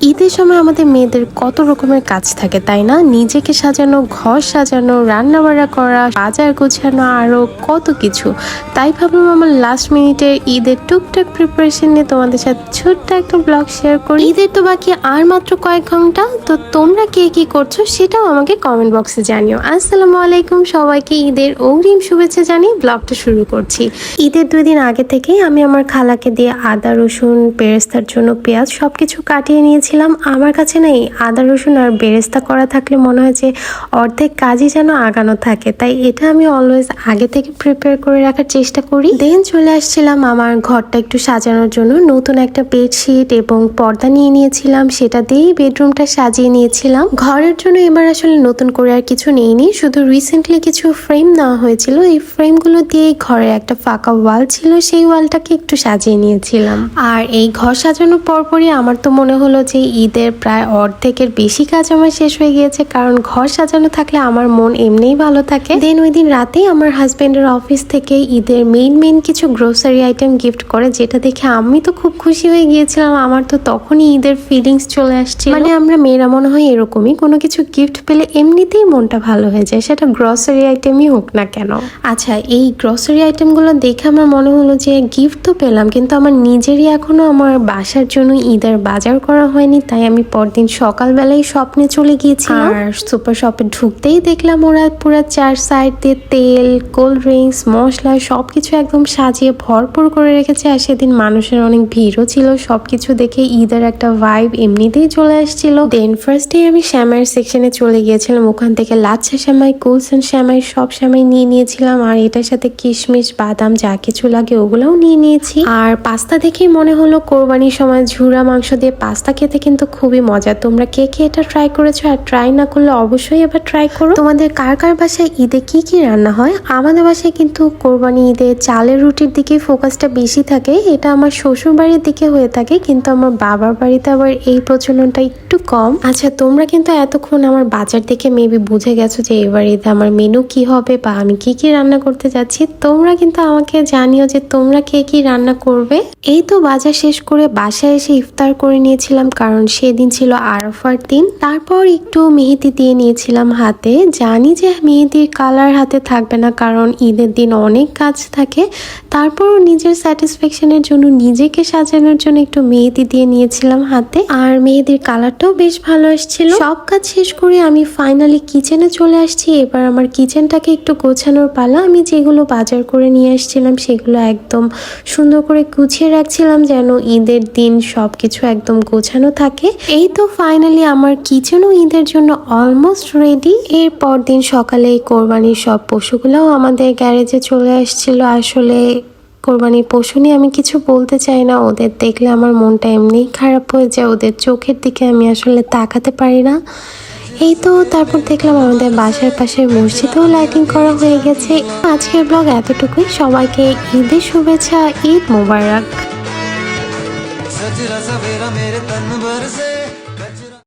ঈদের সময় আমাদের মেয়েদের কত রকমের কাজ থাকে, তাই না? নিজেকে সাজানো, ঘর সাজানো রান্না বাড়া করা, বাজার গোছানো আরও কত কিছু। তাই ভাবলাম আমার লাস্ট মিনিটে ঈদের টুকটাক প্রিপারেশন নিয়ে তোমাদের সাথে ছোট্ট একটা ব্লগ শেয়ার করি। ঈদের তো বাকি আর মাত্র কয়েক ঘণ্টা, তো তোমরা কে কি করছ সেটাও আমাকে কমেন্ট বক্সে জানিও। আসসালামু আলাইকুম, সবাইকে ঈদের অগ্রিম শুভেচ্ছা জানিয়ে ব্লগটা শুরু করছি। ঈদের দুই দিন আগে থেকেই আমি আমার খালাকে দিয়ে আদা, রসুন, পেরেস্তার জন্য পেঁয়াজ সব কিছু কাটিয়ে নিয়েছিলাম আমার কাছে না এই আদা, রসুন আর বেরেস্তা করা থাকলে মনে হয় যে অর্ধেক কাজই যেন আগানো থাকে। তাই এটা আমি অলওয়েজ আগে থেকে প্রিপেয়ার করে রাখার চেষ্টা করি। দেন চলে আসছিলাম আমার ঘরটা একটু সাজানোর জন্য। নতুন একটা বেডশিট এবং পর্দা নিয়ে নিয়েছিলাম। সেটা দিয়েই বেডরুমটা সাজিয়ে নিয়েছিলাম। ঘরের জন্য এবার আসলে নতুন করে আর কিছু নেইনি। শুধু রিসেন্টলি কিছু ফ্রেম নেওয়া হয়েছিল। এই ফ্রেমগুলো দিয়েই ঘরে একটা ফাঁকা ওয়াল ছিল। সেই ওয়ালটাকে একটু সাজিয়ে নিয়েছিলাম। আর এই ঘর সাজানোর পরপরই আমার তো মনে হলো যে ঈদের প্রায় অর্ধেকের বেশি কাজ আমার শেষ হয়ে গিয়েছে, কারণ ঘর সাজানো থাকলে আমার মন এমনিই ভালো থাকে। দেন ওই দিন রাতেই আমার হাজব্যান্ডের অফিস থেকে ঈদের মেইন মেইন কিছু গ্রোসারি আইটেম গিফট করে, যেটা দেখে আমি তো খুব খুশি হয়ে গিয়েছিলাম। আমার তো তখনই ঈদের ফিলিংস চলে আসছে মানে আমরা মেয়েরা মনে হয় এরকমই কোনো কিছু গিফট পেলে এমনিতেই মনটা ভালো হয়ে যায়, সেটা গ্রসারি আইটেমই হোক না কেন। আচ্ছা এই গ্রসারি আইটেমগুলো দেখে আমার মনে হলো যে গিফট তো পেলাম, কিন্তু আমার নিজেরই এখনও আমার বাসার জন্য ঈদের বাজার করা হয়নি, তাই আমি পরদিন সকালবেলায় স্বপ্নে চলে গিয়েছি আর সুপার শপে ঢুকতেই দেখলাম ওরা পুরো চার সাইড দিয়ে তেল কোল্ড ড্রিঙ্কস মশলা সবকিছু একদম সাজিয়ে ভরপুর করে রেখেছে। আর সেদিন মানুষের অনেক ভিড়ও ছিল, সবকিছু দেখে ঈদের একটা ভাইব এমনিতেই চলে আসছিল। দেন ফার্স্ট আমি শ্যামাইয়ের সেকশনে চলে গিয়েছিলাম, ওখান থেকে লাচ্ছা শ্যামাই, কুলসেন শ্যামাই, সব শ্যামাই নিয়ে নিয়েছিলাম। আর এটার সাথে কিশমিশ, বাদাম যা কিছু লাগে ওগুলোও নিয়ে নিয়েছি। আর পাস্তা দেখেই মনে হলো কোরবানির সময় ঝুরা মাংস দিয়ে পাস্তা খেতে কিন্তু খুবই মজা তোমরা কে কে এটা ট্রাই করেছ আর ট্রাই না করলে অবশ্যই এবার ট্রাই করো। তোমাদের কার কার বাসায় ঈদে কি কি রান্না হয়? আমাদের বাসায় কিন্তু কোরবানি ঈদে চালের রুটির দিকে ফোকাসটা বেশি থাকে। এটা আমার শ্বশুর বাড়ির দিকে হয়ে থাকে, কিন্তু আমার বাবার বাড়িতে আবার এই প্রচলনটা একটু কম। আচ্ছা তোমরা কিন্তু এতক্ষণ আমার বাজার দেখে মেবি বুঝে গেছো যে এবার ঈদে আমার মেনু কি হবে বা আমি কি কি রান্না করতে যাচ্ছি। তোমরা কিন্তু আমাকে জানিও যে তোমরা কে কি রান্না করবে। এই তো বাজার শেষ করে বাসায় এসে ইফতার করে নিয়েছিলাম কারণ সেদিন ছিল আরফার দিন। তারপর একটু মেহেদি দিয়ে নিয়েছিলাম হাতে। জানি যে মেহেদির কালার হাতে থাকবে না, কারণ ঈদের দিন অনেক কাজ থাকে। তারপরও নিজের স্যাটিসফ্যাকশনের জন্য, নিজেকে সাজানোর জন্য একটু মেহেদি দিয়ে নিয়েছিলাম হাতে। আর মেহেদির কালারটাও বেশ ভালো এসেছিল। সব কাজ শেষ করে আমি ফাইনালি কিচেনে চলে আসছি। এবার আমার কিচেনটাকে একটু গোছানোর পালা। আমি যেগুলো বাজার করে নিয়ে আসছিলাম, সেগুলো একদম সুন্দর করে গুছিয়ে রাখছিলাম যেন ঈদের দিন সব কিছু একদম গোছানো থাকে। এই তো ফাইনালি আমার কিচেনও ঈদের জন্য অলমোস্ট রেডি এরপর দিন সকালে এই কোরবানির সব পশুগুলোও আমাদের গ্যারেজে চলে আসছিল। আসলে কোরবানির পশু নিয়ে আমি কিছু বলতে চাই না। ওদের দেখলে আমার মনটা এমনিই খারাপ হয়ে যায়। ওদের চোখের দিকে আমি আসলে তাকাতে পারি না। এই তো তারপর দেখলাম আমাদের বাসার পাশে মসজিদেও লাইটিং করা হয়ে গেছে। আজকের ব্লগ এতটুকুই। সবাইকে ঈদের শুভেচ্ছা, ঈদ মোবারক। सजरा सवेरा मेरे तन भर से।